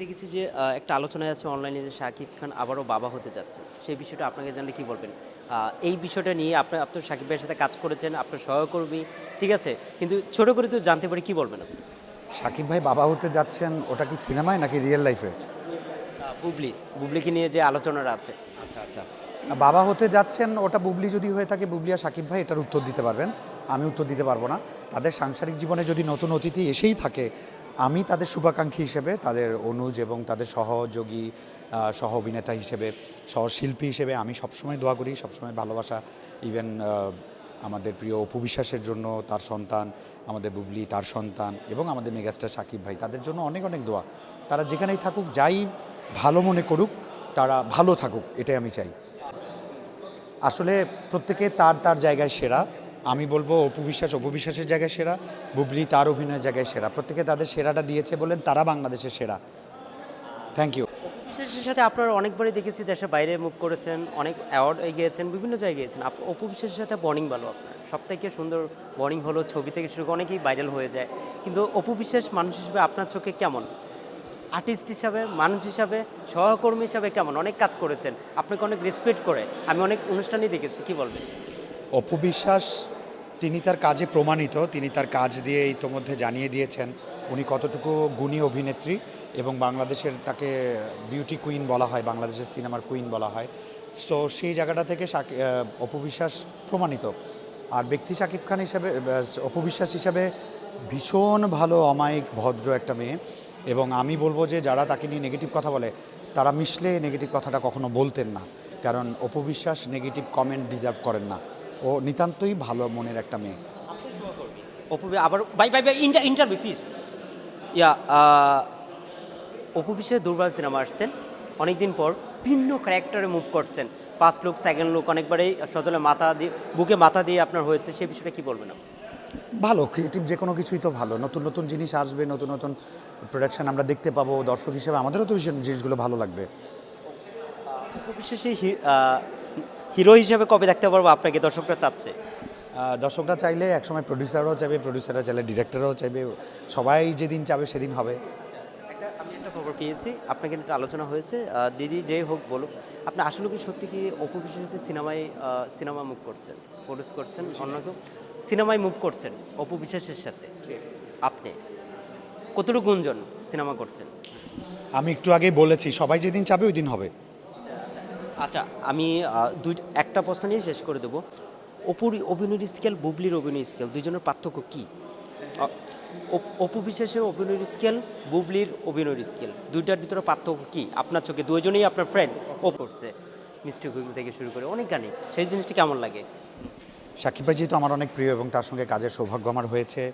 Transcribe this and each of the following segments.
দেখেছি যে একটা আলোচনায় আছে অনলাইনে যে শাকিব খান আবারও বাবা হতে যাচ্ছে। সেই বিষয়টা আপনাকে জানলে কি বলবেন? এই বিষয়টা নিয়ে আপনি আপনার শাকিব ভাইয়ের সাথে কাজ করেছেন আপনার সহকর্মী ঠিক আছে? কিন্তু ছোট করে তো জানতে পারি কি বলবেন আপনি? সাকিব ভাই বাবা হতে যাচ্ছেন ওটা কি সিনেমায় নাকি রিয়েল লাইফে বুবলি বুবলিকে নিয়ে যে আলোচনাটা আছে। আচ্ছা আচ্ছা। বাবা হতে যাচ্ছেন ওটা বুবলি যদি হয়ে থাকে বুবলি আর সাকিব ভাই এটার উত্তর দিতে পারবেন। আমি উত্তর দিতে পারব না। তাদের সাংসারিক জীবনে যদি নতুন অতিথি এসেই থাকে আমি তাদের শুভাকাঙ্ক্ষী হিসেবে, তাদের অনুজ এবং তাদের সহযোগী সহ অভিনেতা হিসেবে, সহশিল্পী হিসেবে আমি সবসময় দোয়া করি, সবসময় ভালোবাসা। ইভেন আমাদের প্রিয় অপু বিশ্বাসের জন্য তার সন্তান, আমাদের বুবলি তার সন্তান এবং আমাদের মেগাস্টার সাকিব ভাই, তাদের জন্য অনেক অনেক দোয়া। তারা যেখানেই থাকুক, যাই ভালো মনে করুক, তারা ভালো থাকুক, এটাই আমি চাই। আসলে প্রত্যেকে তার তার জায়গায় সেরা। আমি বলব অপু বিশ্বাস অপু বিশ্বাসের জায়গায় সেরা বুবলি তার অভিনয়ের জায়গায় সেরা। প্রত্যেকে তাদের সেরাটা দিয়েছে বলেন তারা বাংলাদেশের সেরা। থ্যাংক ইউ বিশেষের সাথে আপনারা অনেকবারই দেখেছি দেশে বাইরে মুভ করেছেন অনেক অ্যাওয়ার্ড গিয়েছেন বিভিন্ন জায়গায় গিয়েছেন। অপু বিশ্বাসের সাথে বর্নিং ভালো আপনার। সব থেকে সুন্দর বর্নিং হলো ছবি থেকে শুরু করে অনেকেই ভাইরাল হয়ে যায়। কিন্তু অপু বিশ্বাস মানুষ হিসেবে আপনার চোখে কেমন? আর্টিস্ট হিসাবে মানুষ হিসাবে সহকর্মী হিসাবে কেমন? অনেক কাজ করেছেন। আপনাকে অনেক রেসপেক্ট করে। আমি অনেক অনুষ্ঠানই দেখেছি কি বলবেন? অপু বিশ্বাস তিনি তার কাজে প্রমাণিত তিনি তার কাজ দিয়ে ইতোমধ্যে জানিয়ে দিয়েছেন উনি কতটুকু গুণী অভিনেত্রী এবং বাংলাদেশের তাকে বিউটি কুইন বলা হয় বাংলাদেশের সিনেমার কুইন বলা হয়। সো সেই জায়গাটা থেকে শাকি- আহ, অপু বিশ্বাস প্রমাণিত। আর ব্যক্তি শাকিব খান হিসাবে আহ, অপু বিশ্বাস হিসাবে ভীষণ ভালো অমায়িক ভদ্র একটা মেয়ে। এবং আমি বলব যে যারা তাকে নিয়ে নেগেটিভ কথা বলে তারা মিশলে নেগেটিভ কথাটা কখনো বলতেন না। কারণ অপবিশ্বাস নেগেটিভ কমেন্ট ডিজার্ভ করেন না। ও নিতান্তই ভালো মনের একটা মেয়ে। অপু ভাই আবার bye bye bye inter interview please yeah Apu Biswas দুর্বল সিনেমা আসছেন। অনেকদিন পর ভিন্ন ক্যারেক্টারে মুভ করছেন। ফার্স্ট লুক সেকেন্ড লুক অনেকবারই সজলে মাথা দিয়ে বুকে মাথা দিয়ে আপনার হয়েছে। সেই বিষয়টা কি বলবেন আপনি? ভালো ক্রিয়েটিভ যে কোনো কিছুই তো ভালো। নতুন নতুন জিনিস আসবে নতুন নতুন প্রোডাকশন আমরা দেখতে পাবো। দর্শক হিসেবে আমাদেরও তো ভীষণ জিনিসগুলো ভালো লাগবে। অপু বিশ্বাসে হিরো হিসেবে কবে দেখতে পারব আপনাকে? দর্শকরা চাচ্ছে। দর্শকরা চাইলে একসময় প্রডিউসাররাও চাইবে প্রডিউসাররা চাইলে ডিরেক্টররাও চাইবে। সবাই যেদিন চাবে সেদিন হবে। আমি একটা খবর পেয়েছি আপনাকে একটা আলোচনা হয়েছে। দিদি যেই হোক বলুক আপনি আসলে কি সত্যি কি অপু বিশ্বাসের সিনেমায় সিনেমা মুভ করছেন প্রডিউস করছেন অন্য কেউ? সিনেমায় মুভ করছেন অপু বিশ্বাসের সাথে। আপনি। কতটুকু গুঞ্জন সিনেমা করছেন? আমি একটু আগে বলেছি সবাই যেদিন চাবে ওই দিন হবে। আচ্ছা আমি দুই একটা প্রশ্ন নিয়ে শেষ করে দেবো। অপুর অভিনয়ের স্কেল বুবলির অভিনয় স্কেল দুইজনের পার্থক্য কী? অপ- বিশ্বাসের অভিনয়ের স্কেল বুবলির অভিনয়ের স্কেল দুইটার ভিতরে পার্থক্য কী? আপনার চোখে দুইজনেই আপনার ফ্রেন্ড ও করছে মিষ্টি কুইল থেকে শুরু করে, অনেক গানে, সেই জিনিসটা কেমন লাগে? সাকিব ভাই যেহেতু আমার অনেক প্রিয় এবং তার সঙ্গে কাজের সৌভাগ্য আমার হয়েছে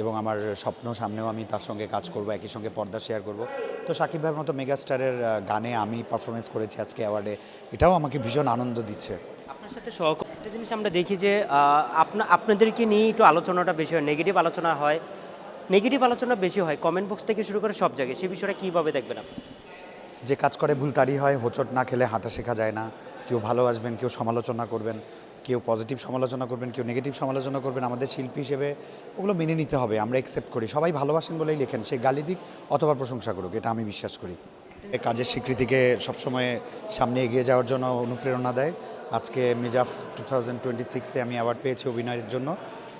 এবং আমার স্বপ্ন সামনেও আমি তার সঙ্গে কাজ করব একই সঙ্গে পর্দা শেয়ার করব। তো সাকিব ভাইয়ের মতো মেগাস্টারের গানে আমি পারফরমেন্স করেছি আজকে অ্যাওয়ার্ডে এটাও আমাকে ভীষণ আনন্দ দিচ্ছে। আপনার সাথে একটা জিনিস আমরা দেখি যে আপনা আপনাদেরকে নিয়ে একটু আলোচনাটা বেশি হয় নেগেটিভ আলোচনা হয়। নেগেটিভ আলোচনা বেশি হয় কমেন্ট বক্স থেকে শুরু করে সব জায়গায়। সেই বিষয়টা কীভাবে দেখবেন আপনি? যে কাজ করে ভুল তারই হয় হোঁচট না খেলে হাঁটা শেখা যায় না। কেউ ভালোবাসবেন কেউ সমালোচনা করবেন। কেউ পজিটিভ সমালোচনা করবেন, কেউ নেগেটিভ সমালোচনা করবেন, আমাদের শিল্পী হিসেবে ওগুলো মেনে নিতে হবে, আমরা অ্যাকসেপ্ট করি। সবাই ভালোবাসেন বলেই লেখেন, সে গালি দিক অথবা প্রশংসা করুক, এটা আমি বিশ্বাস করি। কাজের স্বীকৃতিকে সবসময় সামনে এগিয়ে যাওয়ার জন্য অনুপ্রেরণা দেয়। আজকে মিজাফ টু থাউজেন্ড টোয়েন্টি সিক্সে আমি অ্যাওয়ার্ড পেয়েছি অভিনয়ের জন্য,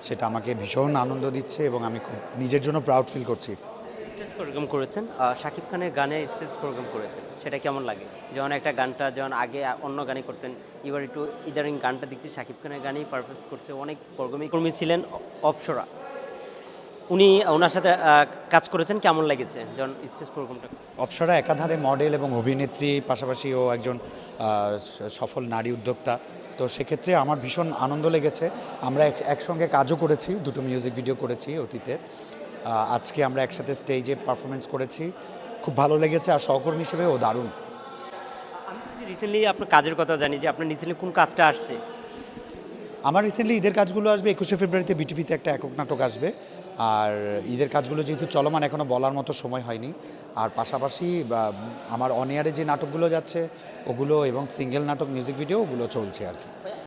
সেটা আমাকে ভীষণ আনন্দ দিচ্ছে এবং আমি খুব নিজের জন্য প্রাউড ফিল করছি। স্টেজ প্রোগ্রাম করেছেন শাকিব খানের গানে স্টেজ প্রোগ্রাম করেছেন, সেটা কেমন লাগে? যেমন একটা গানটা যেমন আগে অন্য গানে করতেন, এবার একটু ইদারিং গানটা দেখছি, শাকিব খানের গানেই পারফেস করছে, অনেক প্রোগ্রামী কর্মী ছিলেন অপসরা। উনি, ওনার সাথে কাজ করেছেন, কেমন লেগেছে যখন স্টেজ প্রোগ্রামটা? অপসরা একাধারে মডেল এবং অভিনেত্রী, পাশাপাশি ও একজন সফল নারী উদ্যোক্তা। তো সেক্ষেত্রে আমার ভীষণ আনন্দ লেগেছে। আমরা এক- একসঙ্গে কাজও করেছি, দুটো মিউজিক ভিডিও করেছি অতীতে। আজকে আমরা একসাথে স্টেজে পারফরমেন্স করেছি। খুব ভালো লেগেছে আর সহকর্মী হিসেবে ও দারুণ রিসেন্টলি আপনার কাজের কথা জানি যে আপনার রিসেন্টলি কোন কাজটা আসছে? আমার রিসেন্টলি ঈদের কাজগুলো আসবে একুশে ফেব্রুয়ারিতে বিটিভিতে একটা একক নাটক আসবে। আর ঈদের কাজগুলো যেহেতু চলমান এখনও বলার মতো সময় হয়নি। আর পাশাপাশি আমার অনিয়ারে যে নাটকগুলো যাচ্ছে ওগুলো এবং সিঙ্গেল নাটক মিউজিক ভিডিও ওগুলো চলছে আর কি।